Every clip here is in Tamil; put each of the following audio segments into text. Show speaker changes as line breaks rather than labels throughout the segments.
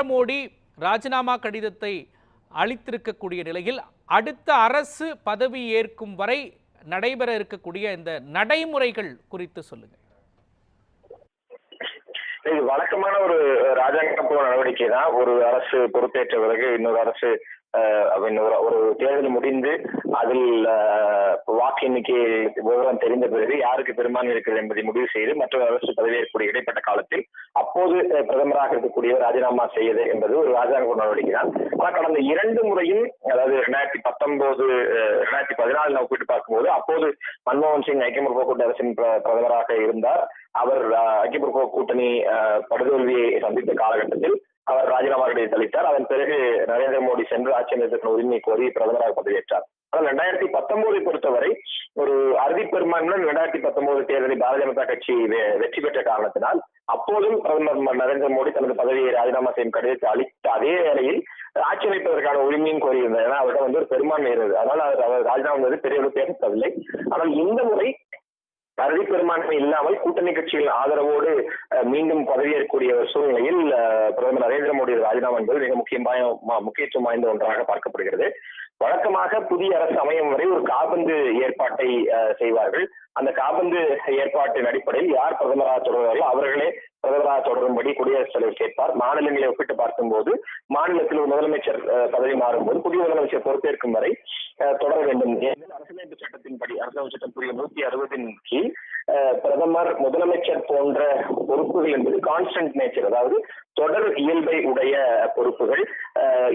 மோடி ராஜினாமா கடிதத்தை அளித்திருக்கக்கூடிய நிலையில் அடுத்த அரசு பதவி ஏற்கும் வரை நடைபெற இருக்கக்கூடிய இந்த நடைமுறைகள் குறித்து சொல்லுங்க
இது வழக்கமான ஒரு ராஜாங்கப்பூர்வ நடவடிக்கை தான் ஒரு அரசு பொறுப்பேற்ற பிறகு இன்னொரு அரசு ஒரு தேர்தல் முடிந்து அதில் வாக்கு எண்ணிக்கை விவரம் தெரிந்த பிறகு யாருக்கு பெரும்பான்மை இருக்கிறது என்பதை முடிவு செய்து மற்றொரு அரசு பதவியேற்கக்கூடிய இடைப்பட்ட காலத்தில் அப்போது பிரதமராக இருக்கக்கூடியவர் ராஜினாமா செய்வது என்பது ஒரு ராஜாங்க நடவடிக்கை தான் ஆனால் கடந்த இரண்டு முறையும் அதாவது ரெண்டாயிரத்தி பத்தொன்பது ரெண்டாயிரத்தி நான் ஒப்பிட்டு பார்க்கும்போது அப்போது மன்மோகன் சிங் ஐக்கிய முற்போக்கு கூட்டணி அரசின் பிரதமராக இருந்தார். அவர் ஐக்கிய முற்போக்கு கூட்டணி அஹ், படுதோல்வியை சந்தித்த காலகட்டத்தில் அவர் ராஜினாமா கடிதத்தை அளித்தார். அதன் பிறகு நரேந்திர மோடி சென்று ஆட்சி அமைப்பதற்கான உரிமை கோரி பிரதமராக பதவியேற்றார். ஆனால் ரெண்டாயிரத்தி பத்தொன்பதை பொறுத்தவரை ஒரு அறுதி பெரும்பான்மையுடன் ரெண்டாயிரத்தி பத்தொன்பது தேர்தலில் பாரதிய ஜனதா கட்சி வெற்றி பெற்ற காரணத்தினால் அப்போதும் பிரதமர் நரேந்திர மோடி தனது பதவியை ராஜினாமா செய்யும் கடிதத்தை அளித்த அதே வேளையில் ஆட்சி அமைப்பதற்கான உரிமையும் கோரியிருந்தார் ஏன்னா அவரிடம் வந்து ஒரு பெரும்பான்மை இருந்தது. அதனால் அவர் அவர் ராஜினாமா பெரிய அளவு பேசப்படவில்லை. ஆனால் இந்த முறை பதவி பெரும்பான்மை இல்லாமல் கூட்டணி கட்சிகளின் ஆதரவோடு அஹ், மீண்டும் பதவியேற்கக்கூடிய ஒரு சூழ்நிலையில் பிரதமர் நரேந்திர மோடி ராஜினாமா என்பது மிக முக்கியமான முக்கியத்துவம் வாய்ந்த ஒன்றாக பார்க்கப்படுகிறது. வழக்கமாக புதிய அரசு அமையும் வரை ஒரு காபந்து ஏற்பாட்டை செய்வார்கள். அந்த காபந்து ஏற்பாட்டின் அடிப்படையில் யார் பிரதமராக தொடர்வார்களோ அவர்களே பிரதமராக தொடரும்படி குடியரசுத் தலைவர் கேட்பார். மாநிலங்களை ஒப்பிட்டு பார்க்கும்போது மாநிலத்தில் ஒரு முதலமைச்சர் அஹ், பதவி மாறும்போது புதிய முதலமைச்சர் பொறுப்பேற்கும் வரை தொடர வேண்டும். ஏனெனில் அரசியலமைப்பு சட்டத்தின்படி அரசியலமைப்பு சட்டம் புரிய நூத்தி அறுபதின் கீழ் அஹ், பிரதமர் முதலமைச்சர் போன்ற பொறுப்புகள் என்பது கான்ஸ்டன்ட் நேச்சர் அதாவது தொடர் இயல்பை உடைய பொறுப்புகள்.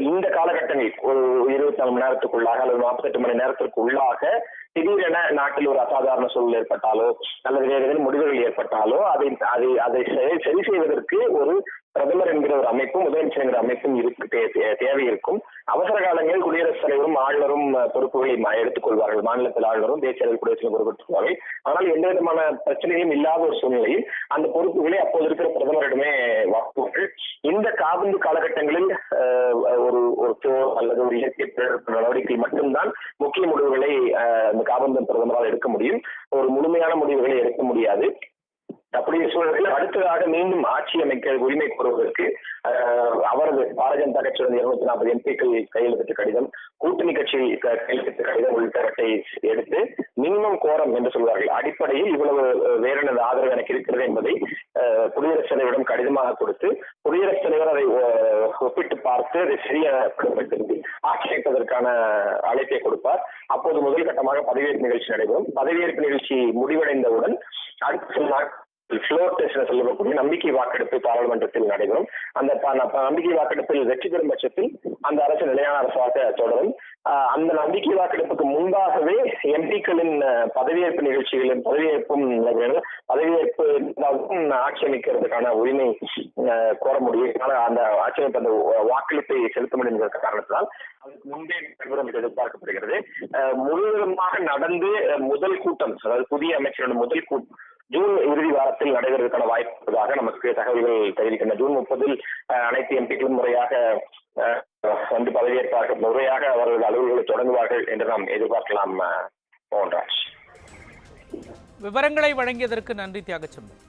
இந்த காலகட்டங்களில் ஒரு இருபத்தி நாலு மணி நேரத்துக்குள்ளாக அல்லது நாற்பத்தெட்டு மணி நேரத்திற்கு உள்ளாக திடீரென நாட்டில் ஒரு அசாதாரண சூழல் ஏற்பட்டாலோ அல்லது வேறு ஏதேனும் முடிவுகள் ஏற்பட்டாலோ அதை அதை அதை சரி செய்வதற்கு ஒரு பிரதமர் என்கிற ஒரு அமைப்பும் முதலமைச்சர் என்கிற அமைப்பும் இருக்கு தே- தேவை இருக்கும் அவசர காலங்களில் குடியரசுத் தலைவரும் ஆளுநரும் பொறுப்புகளை எடுத்துக்கொள்வார்கள். மாநிலத்தில் ஆளுநரும் தேசிய அளவில் குடியரசு தலைவர் பொறுப்பெடுத்துவார்கள் ஆனால் எந்த விதமான பிரச்சனையும் இல்லாத ஒரு சூழ்நிலையில் அந்த பொறுப்புகளை அப்போது இருக்கிற பிரதமரிடமே வாக்குவார்கள் இந்த காபந்து காலகட்டங்களில் ஒரு ஒரு போர் அல்லது ஒரு இயற்கை பேரப்பு நடவடிக்கை மட்டும்தான் முக்கிய முடிவுகளை அஹ், இந்த காபந்து பிரதமரால் எடுக்க முடியும். ஒரு முழுமையான முடிவுகளை எடுக்க முடியாது. அப்படியே சூழலில் அடுத்ததாக மீண்டும் ஆட்சி அமைக்க உரிமை கோருவதற்கு அவரது பாரதிய ஜனதா கட்சியின் இருநூத்தி நாற்பது எம்பிக்கள் கையெழுத்திட்ட கடிதம் கூட்டணி கட்சி க- கையெழுத்திட்ட கடிதம் உள்ளிட்டவற்றை எடுத்து மினிமம் கோரம் என்று சொல்வார்கள். அடிப்படையில் இவ்வளவு அஹ், ஆதரவு எனக்கு இருக்கிறது என்பதை அஹ், குடியரசுத் தலைவரிடம் கடிதமாக கொடுத்து குடியரசுத் தலைவர் அதை ஒப்பிட்டு பார்த்து அதை சரியாக ஆட்சேபதற்கான அழைப்பை கொடுப்பார். அப்போது முதல் கட்டமாக பதவியேற்பு நிகழ்ச்சி நடைபெறும். பதவியேற்பு நிகழ்ச்சி முடிவடைந்தவுடன் அடுத்த சில நாட்கள் ஃப்ளோர் டெஸ்ட் சொல்லக்கூடிய நம்பிக்கை வாக்கெடுப்பு பாராளுமன்றத்தில் நடைபெறும். அந்த நம்பிக்கை வாக்கெடுப்பில் வெற்றி பெறும் பட்சத்தில் அந்த அரசு நிலையான அரசாக தொடரும். அந்த நம்பிக்கை வாக்கெடுப்புக்கு முன்பாகவே எம்பிக்களின் பதவியேற்பு நிகழ்ச்சிகளின் பதவியேற்பும் பதவியேற்பு இருந்தாலும் ஆட்சி அமைக்கிறதுக்கான உரிமை கோர முடியும். அந்த ஆட்சி அமைப்பு அந்த வாக்களிப்பை செலுத்த முடியும் என்கிற காரணத்தினால் அதுக்கு முன்பே நடைபெறும் என்று எதிர்பார்க்கப்படுகிறது. ஆஹ் முழுவதுமாக நடந்து முதல் கூட்டம் அதாவது புதிய அமைச்சரோட முதல் கூட்டம் ஜூன் இறுதி வாரத்தில் நடைபெறுவதற்கான வாய்ப்பு இருப்பதாக நமக்கு தகவல்கள் தெரிவிக்கின்றன. ஜூன் முப்பதில் அனைத்து எம்பிக்களும் முறையாக அஹ், வந்து பதவியேற்பார்கள். முறையாக அவர்கள் அலுவல்களை தொடங்குவார்கள் என்று நாம் எதிர்பார்க்கலாம் மோகன்ராஜ்
விவரங்களை வழங்கியதற்கு நன்றி தியாகச்சம்பன்